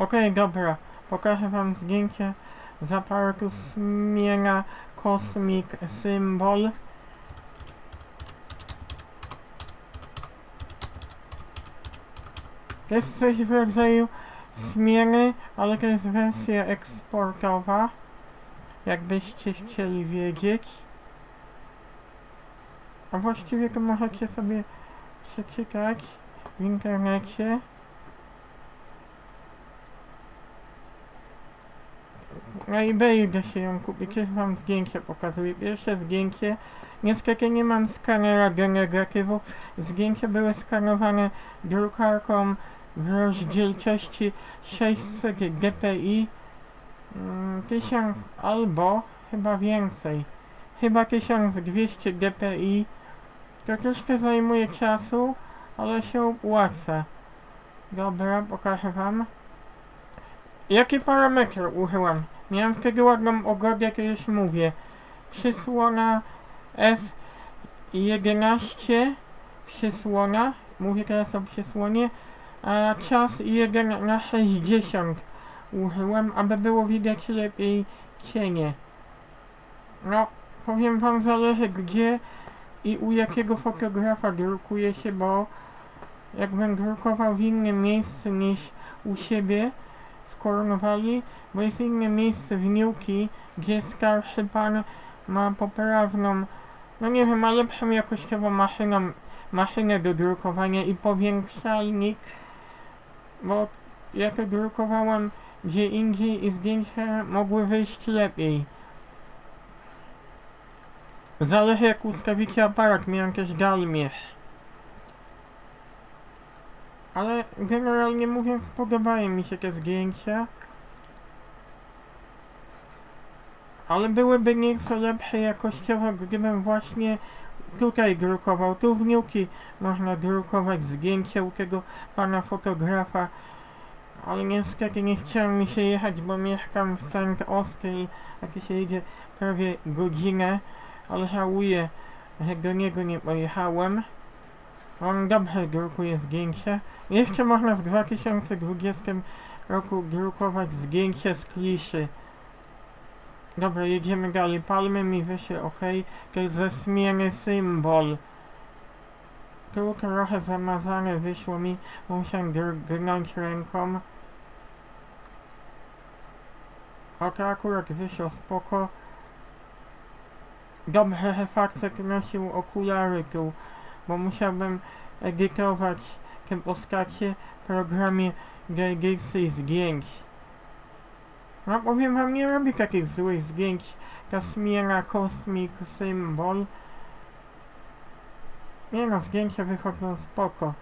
Okej, dobra. Pokażę wam zdjęcie z aparatu Smiera Cosmic Symbol. To jest coś w rodzaju Smiery, ale to jest wersja eksportowa. Jakbyście chcieli wiedzieć. A właściwie to możecie sobie przeczytać w internecie. Na eBayu da się ją kupić, już wam zdjęcie pokazuję. Pierwsze zdjęcie. Niestety nie mam skanera do negatywów. Zdjęcia były skanowane drukarką w rozdzielczości 600 dpi. Mm, 1000 albo chyba więcej. Chyba 1200 dpi. To troszkę zajmuje czasu, ale się opłaca. Dobra, pokażę wam. Jakie parametry użyłam? Miałem wtedy ładną ogodę, już mówię. Przysłona F11 przysłona, mówię teraz o przysłonie, a czas 1 na 60 użyłem, aby było widać lepiej cienie. No, powiem wam zależy gdzie i u jakiego fotografa drukuje się, bo jakbym drukował w innym miejscu niż u siebie w Kornwali, bo jest inne miejsce w Niuki, gdzie starszy pan ma poprawną, no nie wiem, ma lepszą jakościowo maszynę, maszynę do drukowania i powiększalnik, bo ja to drukowałem gdzie indziej i zdjęcia mogły wyjść lepiej. Zależy jak ustawicie aparat, miałem też dalmierz. Ale generalnie mówiąc podobają mi się te zdjęcia. Ale byłyby nieco lepsze jakościowo, gdybym właśnie tutaj drukował. Tu w Niuki można drukować zdjęcia u tego pana fotografa. Ale niestety nie chciałem mi się jechać, bo mieszkam w St. Austell, jak się jedzie prawie godzinę. Ale żałuję, że do niego nie pojechałem. On dobrze drukuje zdjęcia. Jeszcze można w 2020 roku drukować zdjęcia z kliszy. Dobra, jedziemy dalej. Palmy mi wyszły ok. To jest zasmiany symbol. Tu trochę zamazane wyszło mi. Musiałem drgnąć ręką. Ok, akurat wyszło spoko. Dobrze, że facet nosił okulary tu, bo musiałbym edytować te postacie w programie edycji zdjęć. No powiem wam, nie robi takich złych zdjęć. Ta smiera Symbol. Nie no, zdjęcia wychodzą spoko.